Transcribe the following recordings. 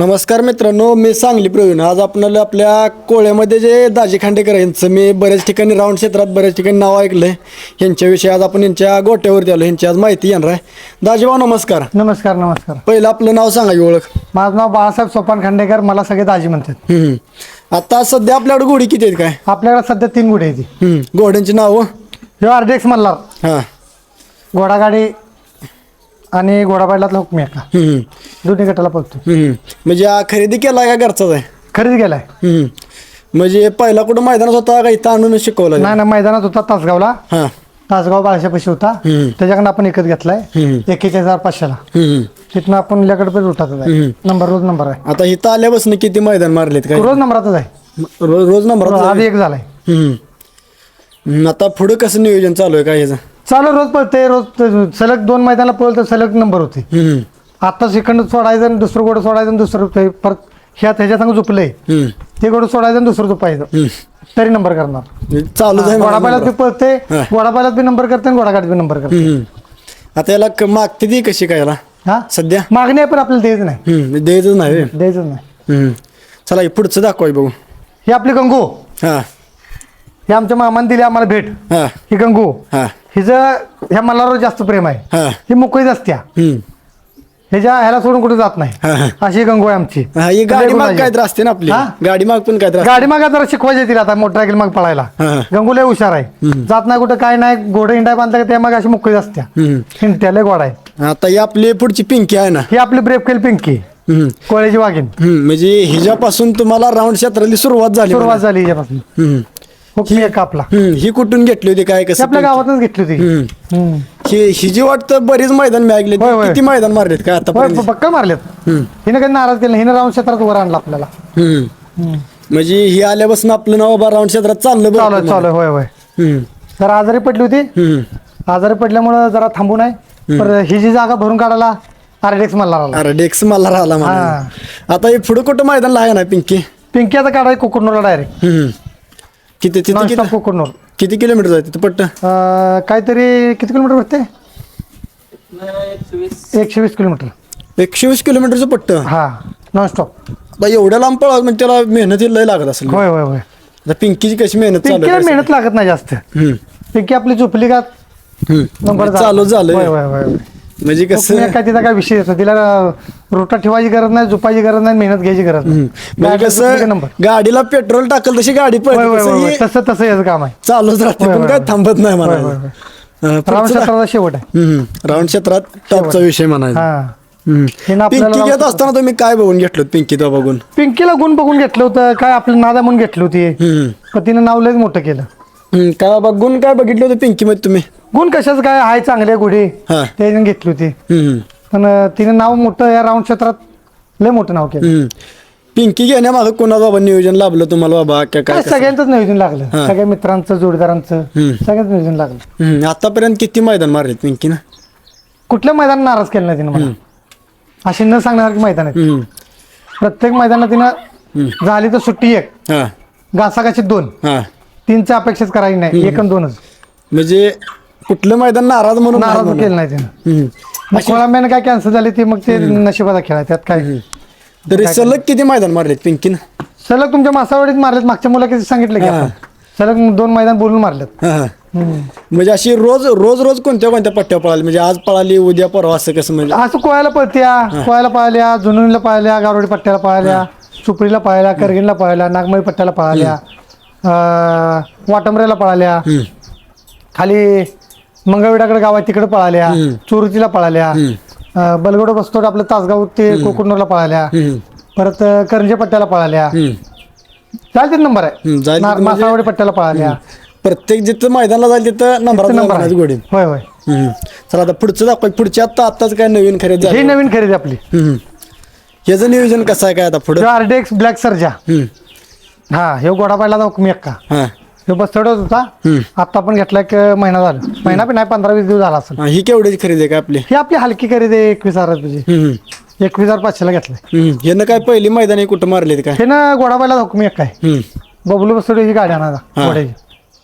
नमस्कार मित्रांनो मी सांगली प्रवीण. आज आपल्याला आपल्या कोळ्यामध्ये जे दाजी खांडेकर यांचं मी बऱ्याच ठिकाणी राऊंड क्षेत्रात बऱ्याच ठिकाणी नाव ऐकलं आहे यांच्याविषयी आज आपण यांच्या गोट्यावरती आलो यांची आज माहिती येणार आहे. दाजीभाऊ नमस्कार. नमस्कार नमस्कार. पहिलं आपलं नाव सांगा की ओळख. माझं नाव बाळासाहेब सोपान खांडेकर मला सगळे दाजी म्हणतात. हम्म. आता सध्या आपल्याकडे घोडी किती आहेत काय? आपल्याकडे सध्या तीन गुढे आहेत हम्म. घोड्यांची नावं? हे आरडेक्स मल्हार. हां. घोडागाडी आणि घोडाबायलातला हुकमी का? हम्म. दोन्ही गटाला पळतो. हम्म. म्हणजे हा खरेदी केला का घरचाच आहे? खरेदी केलाय. हम्म. म्हणजे पहिला कुठं मैदानात होता का इथं आणून शिकवला? नाही ना मैदानात होता तासगावला. हां. तासगाव बाळशापाशी होता. हम्म. त्याच्याकडनं आपण एकच घेतलाय. हम्म. एकेचाळीस हजार पाचशेला हम्म. तिथनं आपण लेकडे उठातच आहे. नंबर रोज नंबर आहे. आता इथं आल्यापासून किती मैदान मारलेत काय? रोज नंबरातच आहे. रोज रोज नंबर आज एक झालाय. हम्म. हम्म, आता पुढे कसं नियोजन चालू आहे काय ह्याचं? चालू रोज पळते रोज ते- सलग दोन मैदानाला पळतो सलग नंबर होते. हम्म. आता सेकंड सोडायचं आणि दुसरं गोडं सोडायचं आणि दुसरं ते परत ह्या ह्याच्या संग झुपलंय. हम्म. ते गोडं सोडायचं आणि दुसरं झुपायचं. हम्म. तरी नंबर करणार. चालूच आहे घोडापायलात बी. पळते हा. घोडापायलात बी नंबर करते आणि घोडागाडीत बी नंबर करते. हम्म. आता याला क- मागते ती कशी काय याला? हा? सध्या? मागणी आहे पण आपल्याला द्यायचं नाही. हम्म, द्यायचंच नाही व्हय. द्यायचंच नाही. हम्म. चला हे पुढचं दाखवाय बघू. ही आपली गंगू. हा. हे आमच्या मामाने दिली आम्हाला भेट. हा. ही गंगू. हा. हिचं ह्या मल्हारवर जास्त प्रेम आहे हा ही मोकळीच असत्या हम्म. ह्याच्या ह्याला सोडून कुठे जात नाही हा. अशी गंगू आहे आमची हा, ही गाडी माग. काय त्रास असते ना आपली हा? गाडी माग पण काय त्रास गाडी मागा जरा शिकवायची तिला आता मोटरसायकल मग पळायला हा. गंगू लय हुशार आहे जात नाही कुठं काय नाही घोडे हिंडाय बांधता त्या मग अशी मोकळी असत्या हम्म. लय गोडा आहे आता ही आपली पुढची पिंकी आहे ना ही आपली ब्रेफ केल पिंकी हम्म. कोळ्याची वाघीण हम्म. म्हणजे हिच्यापासून तुम्हाला राऊंड क्षेत्रातली सुरुवात झाली सुरुवात झाली हिच्यापासून हम्म. हुकमी एक आपला हम्म. ही कुठून घेतली होती काय ही कसं आपल्या गावातच घेतली होती. हम्म. हम्म. ही ही जी वाटतं बरीच मैदान होय, होय. किती मैदान मारलेत काय आता पक्का मारलेत. हिनं काही नाराज केलं हिनं राऊंड क्षेत्रात वर आणला आपल्याला. म्हणजे ही आल्यापासून आपलं नाव बाबा राऊंड क्षेत्रात चाललं चालू बरं चालू होय होय. हम्म. जरा आजारी पडली होती. हम्म. आजारी पडल्यामुळं जरा थांबून आहे पर ही जी जागा भरून काढायला आरडेक्स मला अरे डेक्स मला राहिला मला आता हे पुढे कुठं मैदान ना पिंकी? पिंकी आता काढाय कुकुरनूरला डायरेक्ट हम्म. किती तिथे किती किती किलोमीटर जाते तिथं पट्ट? अं, काहीतरी किती किलोमीटर वाटते एकशे वीस किलोमीटर. एकशे वीस किलोमीटरचं पट्ट? हा नॉन स्टॉप आता एवढ्या लांब पळा म्हणजे त्याला मेहनत लय लागत असेल होय होय होय. आता पिंकीची कशी मेहनत चालू पिंकीला आहे? मेहनत लागत नाही जास्त. हम्म. पिंकी आपली झोपली का? हम्म. नंबर म्हणजे चालू झालं. होय होय होय होय. म्हणजे कसं काय तिचा काय विषय येतो तिला रोटा ठेवायची गरज नाही झोपायची गरज नाही मेहनत घ्यायची गरज नाही. म्हणजे कसं गाडीला पेट्रोल टाकल तशी गाडी होय तसं तसं याचं काम आहे. चालूच राहते. पण काय. थांबत नाही. हा, राऊंड क्षेत्राचा शेवट आहे. राऊंड क्षेत्रात टॉपचा विषय म्हणायचा. हा. पिंकी घेत असताना तुम्ही काय बघून घेतलं पिंकी तो बघून? पिंकीला गुण बघून घेतलं होतं. काय आपलं नादा म्हणून घेतली होती. पण तिनं नाव लयच मोठं केलं. काय बघून काय बघितलं होतं पिंकी मध्ये तुम्ही? गुण कशाच काय? हाय चांगले गुढी. हा. त्याने घेतली होती. हम्म. पण अं, तिनं नाव मोठं या राऊंड क्षेत्रात लय मोठं नाव केलं. हम्म. पिंकी घेण्यामागं कोणाचं बाबा नियोजन लाभलं तुम्हाला बाबा? काय काय काय कसं? सगळ्यांचंच नियोजन लागलं. हा. सगळ्या मित्रांचं जोडीदारांचं हम्म. सगळ्यांच नियोजन लागलं. हम्म. आतापर्यंत किती मैदान मारलेत पिंकी ना? कुठल्या मैदान नाराज केलं नाही तिनं मला? अशी न सांगण्यासारखी मैदान आहेत. प्रत्येक मैदानात तिनं झाली तर सुट्टी एक. हा. घासाघाशीत दोन. हा. तीनच्या अपेक्षाच करायची नाही. एक आणि दोनच. म्हणजे कुठलं मैदान नाराज म्हणून नाही नाराज म्हणून. केलं नाही तिनं हम्म. मग कोळंब्यानं काय कॅन्सल झाली ती मग ते नशिबाचा खेळ आहे त्यात काय? तरी सलग किती मैदान मारलेत पिंकीनं? सलग तुमच्या मासावडीत मारलेत मागच्या मुला किती सांगितलं की. आपण. सलग दोन मैदान बोलून मारलेत. म्हणजे अशी रोज रोज रोज कोणत्या कोणत्या पट्ट्या पळाली? म्हणजे आज पळाली उद्या परवा असं कसं म्हणजे? असं कोळ्याला पळत्या कोळ्याला पाहिल्या जुनुनीला पाहिल्या गारोडी पट्ट्याला पाहिल्या सुपरीला पाहिल्या करगिनला पाहिल्या नागमळी पट्ट्याला पाहिल्या अं, वाटमऱ्याला पळाल्या. खाली मंगळवेडाकडे गाव आहे तिकडे पळाल्या चोरुतीला पळाल्या बलगोड बसतोड आपलं तासगाव ते कोकणूरला पळाल्या. परत करंजे पट्ट्याला पळाल्या. चालते नंबर आहे. मासावडी पट्ट्याला पळाल्या. प्रत्येक जिथं मैदानाला जाईल तिथं नंबर नंबर गोडी होय होय. चला आता पुढचं दाखवा. पुढच्या आता आताच काय नवीन खरेदी ही नवीन खरेदी आपली. ह्याचं नियोजन कसं आहे काय आता पुढं? RDX black Sarja. हा हे गोडा पाहिला हुकमी अक्का हा हे बसतडच होता. आता आपण घेतला एक महिना झाला महिना पण नाही पंधरा वीस दिवस झाला असेल हा, ही केवढीची खरेदी आहे का आपली ही आपली हलकी खरेदी आहे एकवीस हजार तुझी हम्म. एकवीस हजार पाचशेला घेतलाय हम्म. ह्यानं काय पहिली मैदानी कुठं मारलेत काय हे ना गोडा पाहिला हुकमी एक काय हम्म. बबलू बसतडे ही गाडी आणा हा. घोड्याची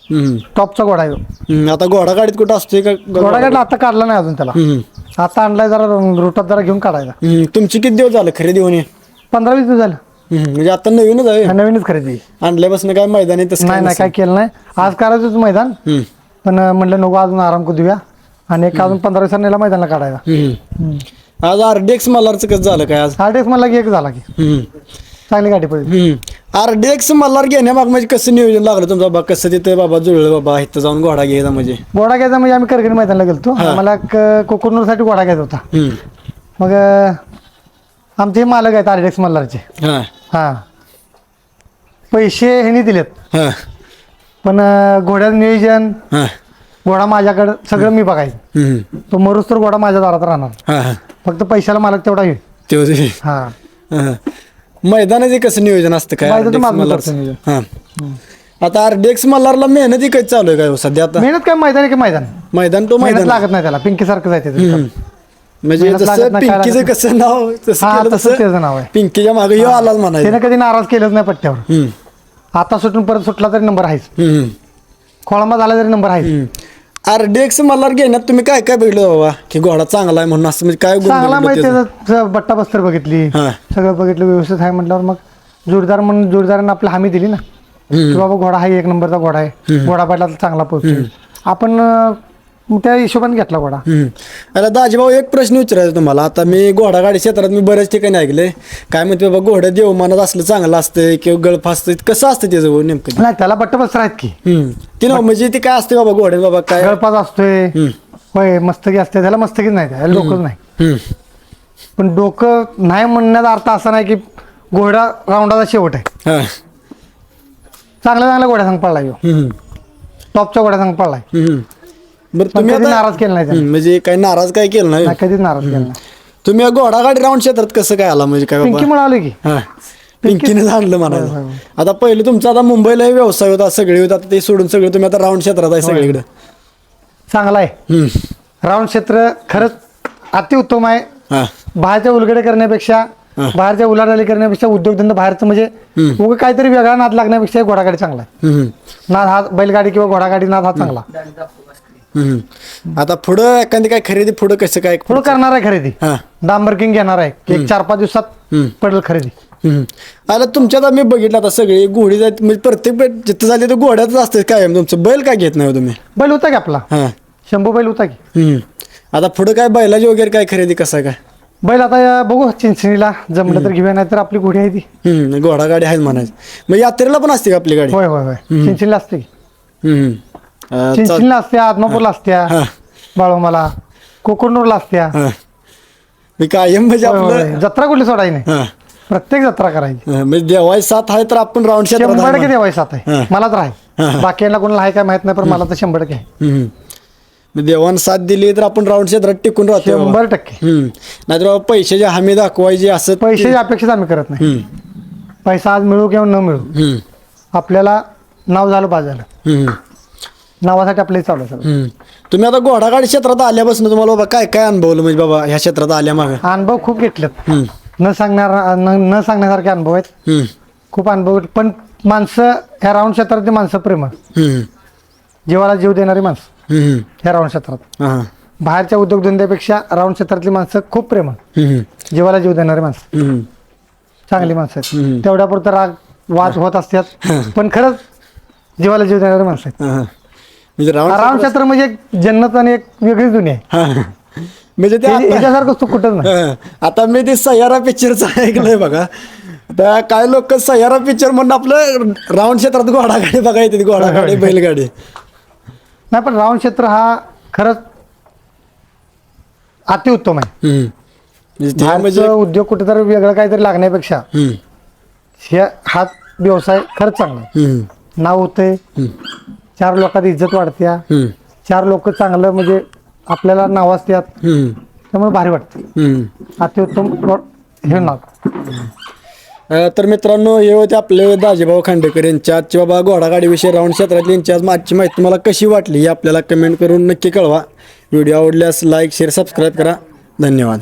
हम्म. टॉपचा घोडा आहे तो. हम्म. आता घोडा गाडीत कुठं असतोय का घोडा गाडीला आता काढला नाही अजून त्याला हम्म. आता आणलाय जरा रुटात जरा घेऊन काढायचा हम्म. तुमची किती दिवस झालं खरेदी होणे पंधरा वीस दिवस झालं म्हणजे आता नवीनच आहे. नवीनच खरेदी. आणल्यापासून काय मैदानी तसं नाही नाही काय केलं नाही. आज करायचंच मैदान. पण म्हणलं नको अजून आराम करू देऊया आणि एक अजून पंधरा दिवसांनी मैदानला काढायला. आज आरडीएक्स मल्हारचं कसं झालं काय आज? आठ मला की एक झाला की. चांगली गाडी पडली. आरडीएक्स मल्हार घेण्यामाग म्हणजे कसं नियोजन लागलं तुमचं? बाबा कसं तिथं बाबा जुळलं बाबा इथं जाऊन घोडा घ्यायचा म्हणजे? घोडा घ्यायचा म्हणजे आम्ही करगणी मैदानला गेलतो. मला कोकणूरसाठी घोडा घ्यायचा होता. मग आमचे मालक आहेत आरडेक्स मल्हारचे. हा. हां पैसे ह्यांनी दिलेत. हा. पण अं, घोड्याचं नियोजन हा. घोडा माझ्याकडं सगळं मी बघायचं. हम्म. तो मरूस तर घोडा माझ्या दारात राहणार. हा हा. फक्त पैशाला मालक तेवढा येईल. ते होते हां. हा. मैदानाचे कसं नियोजन असतं काय? मैदानाचं RDX माझं मल्हारचं? करतो नियोजन. हा. आता आरडीएक्स मल्हारला मेहनती कधी चालू आहे काय हो सध्या आता? मेहनत काय मैदान आहे की मैदान? मैदान तो मेहनत मैदान लागत नाही त्याला. पिंकी सारखं जायचं हम्म. म्हणजे मेहनत जसं लागत नाही, काय पिंकीचं लागत कसं नाव तसं हा केलं तसं तसं त्याचं नाव आहे. पिंकीच्या मागे यो आलाच म्हणायचं. त्याने कधी नाराज केलंच नाही पट्ट्यावर. हम्म. आता सुटून परत सुटला तरी नंबर आहेच. हम्म. खोळंबा झाला तरी नंबर आहेच. आरडीएक्स मल्हार घेण्यात तुम्ही काय काय बघितलं बाबा? की घोडा चांगला आहे म्हणून असं म्हणजे काय गुण चांगला बघितलं माहिती त्याचं? त्याचं बट्टा बस्तर बघितली हा. सगळं बघितलं व्यवस्थित आहे म्हटल्यावर मग जोडदार म्हणून जोडदारांना आपली हमी दिली ना. की बाबा घोडा हा एक नंबरचा घोडा आहे. घोडा पाडला तर चांगला पोहोचतो आपण अं, त्या हिशोबाने घेतला घोडा. अरे दाजीभाऊ एक प्रश्न विचारायचा तुम्हाला आता मी घोडागाडी क्षेत्रात मी बऱ्याच ठिकाणी ऐकले काय म्हणते बाबा घोडं देवमानात असलं चांगलं असतं किंवा गळफ असतं कसं असतं त्याचं नेमकं नाही त्याला बट्टा बस्तर आहेत की हम्म. ते ना म्हणजे ते काय असते बाबा घोडे बाबा काय गळपास असतोय. होय मस्तकी असते त्याला मस्तकीच नाही त्याला डोकंच नाही हम्म. पण डोकं नाही म्हणण्याचा अर्थ असा नाही की घोडा राऊंडाचा शेवट आहे हा. चांगल्या चांगल्या घोड्या सांग पडलाय ह्यो. हम्म. टॉपच्या घोड्या सांग पडलाय हम्म. बरं पण तुम्ही कधी आता नाराज केला नाही त्याने? म्हणजे काही नाराज काय केलं नाही? नाही, कधीच नाराज केला नाही. तुम्ही या घोडागाडी राऊंड क्षेत्रात कसं काय आला? म्हणजे काय पिंकी बाबा? म्हणून आलो की. हा. पिंकीने आणलं म्हणायला आता पहिले तुमचा आता मुंबईला व्यवसाय होता सगळे होता आता ते सोडून सगळे तुम्ही आता राऊंड क्षेत्रात आहे सगळीकडे. चांगला आहे. हम्म. राऊंड क्षेत्र खरंच अतिउत्तम आहे. हा. बाहेरच्या उलगडे करण्यापेक्षा बाहेरच्या उलाढाली करण्यापेक्षा उद्योगधंदा बाहेरचं म्हणजे उगा काहीतरी वेगळा नाद लागण्यापेक्षा घोडागाडी चांगला आहे. हम्म. नाद हा बैलगाडी किंवा घोडागाडी नाद हा चांगला. हम्म. आता पुढं एखादी काय खरेदी पुढं कसं काय पुढं करणार आहे खरेदी. हा. डांबर किंग घेणार आहे. एक चार पाच दिवसात पडेल खरेदी. हम्म. आता तुमच्यात आम्ही बघितलं आता सगळे घोडी जात म्हणजे प्रत्येक बैल जिथं झाले तर घोड्यातच असते काय तुमचं बैल काय घेत नाही हो तुम्ही? बैल होता की आपला? हा. शंभू बैल होता की? हम्म. आता पुढं काय बैलाची वगैरे काय खरेदी कसं काय? बैल आता या बघू चिंचणीला जमलं तर घेऊया नाही तर आपली घोडी आहे ती. हम्म. घोडागाडी आहे म्हणायचं. मग यात्रेला पण असते का आपली गाडी? होय होय होय. चिंचणीला असते की? हम्म. चिंचणीला असत्या आदमापूरला असत्या. बाळोमाला कोकणूरला असत्या. मी कायम म्हणजे. आपलं जत्रा कुठली सोडायची नाही. प्रत्येक जत्रा करायची म्हणजे देवाय साथ आहे तर आपण राऊंड शंभर टक्के. देवाय साथ आहे. मला तर आहे बाकीला कोणाला आहे काय माहीत नाही पण मला तर शंभर टक्के आहे देवानं साथ दिली तर आपण राऊंड क्षेत्रात टिकून राहतो. शंभर टक्के. नाहीतर बाबा पैशाची हमी दाखवायची असं पैशाची अपेक्षा आम्ही करत नाही. पैसा आज मिळू किंवा न मिळू. आपल्याला नाव झालं हम्म. नावासाठी आपलं चालू आहे सगळं. हम्म. तुम्ही आता घोडागाडी क्षेत्रात आल्यापासून तुम्हाला बाबा काय काय अनुभवलं? म्हणजे बाबा ह्या क्षेत्रात आल्या माग अनुभव खूप घेतलेत. न सांगणार न न सांगण्यासारखे अनुभव आहेत. खूप अनुभव आहेत. पण माणसं ह्या राऊंड क्षेत्रातली माणसं प्रेम जीवाला जीव देणारी माणसं. ह्या राऊंड क्षेत्रात. बाहेरच्या उद्योगधंद्यापेक्षा राऊंड क्षेत्रातली माणसं खूप प्रेम जीवाला जीव देणारी माणसं. चांगली माणसं आहेत. तेवढ्यापुरतं राग वाद होत असतात. पण खरंच जीवाला जीव देणारी माणसं आहेत. म्हणजे राऊंड क्षेत्र म्हणजे एक जन्नत आणि एक वेगळीच दुनिया आहे हा. म्हणजे ते हे- आता- ह्याच्यासारखं सुख कुठंच नाही हा. आता मी ते सह्यारा पिक्चरचं ऐकलंय बघा आता काय लोक सह्यारा पिक्चर म्हणून आपलं राऊंड क्षेत्रात घोडागाडी बघा येते घोडागाडी बैलगाडी नाही पण राऊंड क्षेत्र हा खरंच अतिउत्तम आहे हम्म. म्हणजे ते म्हणजे उद्योग कुठेतरी वेगळं काहीतरी लागण्यापेक्षा हम्म. हे हा व्यवसाय खरंच चांगला आहे हम्म. नाव होतंय चार लोकात इज्जत वाढत्या. चार लोक चांगलं म्हणजे आपल्याला नावाजत्यात हम्म. त्यामुळे भारी वाटते. व- हे नाव अ, तर मित्रांनो हे होते आपले दाजीभाऊ खांडेकर यांच्या आजची बाबा घोडागाडीविषयी राऊंड क्षेत्रातली यांची आज आजची माहिती. तुम्हाला कशी वाटली ही आपल्याला कमेंट करून नक्की कळवा. व्हिडिओ आवडल्यास लाईक शेअर सबस्क्राईब करा. धन्यवाद.